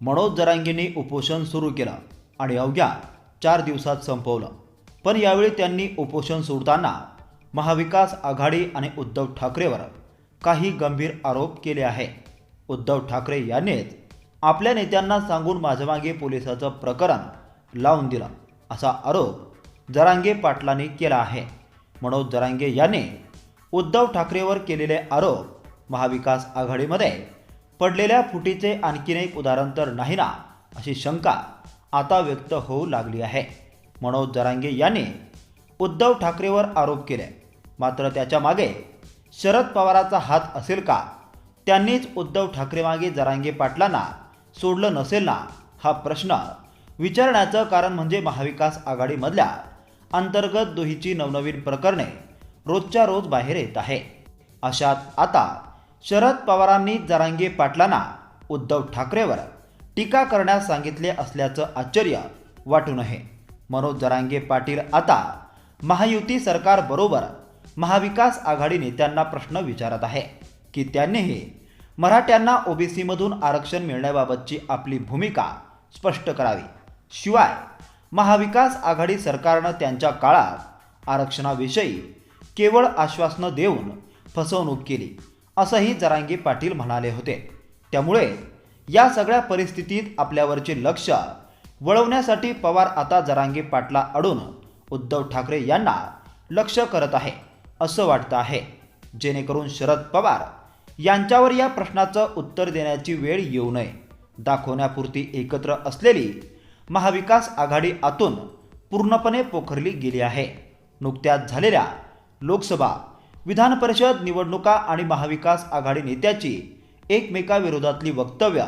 मनोज जरांगींनी उपोषण सुरू केलं आणि अवघ्या चार दिवसात संपवलं. पण यावेळी त्यांनी उपोषण सोडताना महाविकास आघाडी आणि उद्धव ठाकरेवर काही गंभीर आरोप केले आहे. उद्धव ठाकरे यांनीच आपल्या नेत्यांना सांगून माझ्यामागे पोलिसाचं प्रकरण लावून दिलं असा आरोप जरांगे पाटलांनी केला आहे. मनोज जरांगे यांनी उद्धव ठाकरेवर केलेले आरोप महाविकास आघाडीमध्ये पडलेल्या फुटीचे आणखीन एक उदाहरण तर नाही ना अशी शंका आता व्यक्त होऊ लागली आहे. मनोज जरांगे यांनी उद्धव ठाकरेवर आरोप केले. मात्र त्याच्यामागे शरद पवाराचा हात असेल का? त्यांनीच उद्धव ठाकरे मागे जरांगे पाटलांना सोडलं नसेल ना हा प्रश्न विचारण्याचं कारण म्हणजे महाविकास आघाडीमधल्या अंतर्गत दुहीची नवनवीन प्रकरणे रोजच्या रोज बाहेर येत आहे. अशात आता शरद पवारांनी जरांगे पाटलांना उद्धव ठाकरेवर टीका करण्यास सांगितले असल्याचं आश्चर्य वाटू नये मनोज जरांगे पाटील आता महायुती सरकारबरोबर महाविकास आघाडी नेत्यांना प्रश्न विचारत आहे की त्यांनीही मराठ्यांना ओबीसीमधून आरक्षण मिळण्याबाबतची आपली भूमिका स्पष्ट करावी. शिवाय महाविकास आघाडी सरकारनं त्यांच्या काळात आरक्षणाविषयी केवळ आश्वासनं देऊन फसवणूक केली. असंही जरांगी पाटील म्हणाले होते. त्यामुळे या सगळ्या परिस्थितीत आपल्यावरचे लक्ष वळवण्यासाठी पवार आता जरांगी पाटला अडून उद्धव ठाकरे यांना लक्ष करत आहे असं वाटतं आहे. जेणेकरून शरद पवार यांच्यावर या प्रश्नाचं उत्तर देण्याची वेळ येऊ नये. दाखवण्यापुरती एकत्र असलेली महाविकास आघाडी आतून पूर्णपणे पोखरली गेली आहे. नुकत्याच झालेल्या लोकसभा विधान परिषद निवडणुका आणि महाविकास आघाडी नेत्याची एकमेकाविरोधातली वक्तव्य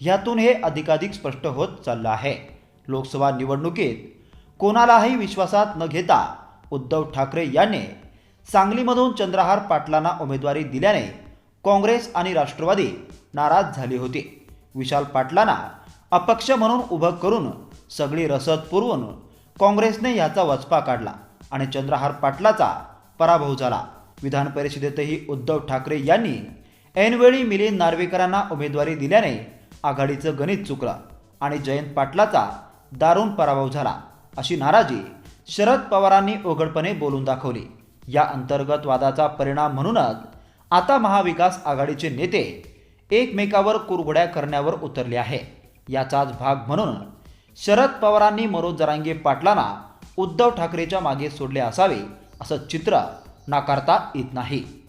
ह्यातून हे अधिकाधिक स्पष्ट होत चाललं आहे. लोकसभा निवडणुकीत कोणालाही विश्वासात न घेता उद्धव ठाकरे यांनी सांगलीमधून चंद्रहार पाटलांना उमेदवारी दिल्याने काँग्रेस आणि राष्ट्रवादी नाराज झाली होती. विशाल पाटलांना अपक्ष म्हणून उभं करून सगळी रसद पुरवून काँग्रेसने याचा वचपा काढला आणि चंद्रहार पाटलाचा पराभव झाला. विधान परिषदेतही उद्धव ठाकरे यांनी ऐनवेळी मिलिंद नार्वेकरांना उमेदवारी दिल्याने आघाडीचं गणित चुकलं आणि जयंत पाटलाचा दारुण पराभव झाला अशी नाराजी शरद पवारांनी उघडपणे बोलून दाखवली. या अंतर्गत वादाचा परिणाम म्हणूनच आता महाविकास आघाडीचे नेते एकमेकावर कुरघोड्या करण्यावर उतरले आहे. याचाच भाग म्हणून शरद पवारांनी मनोज जरांगे पाटलांना उद्धव ठाकरेच्या मागे सोडले असावे असं चित्र नाकारता येत नाही.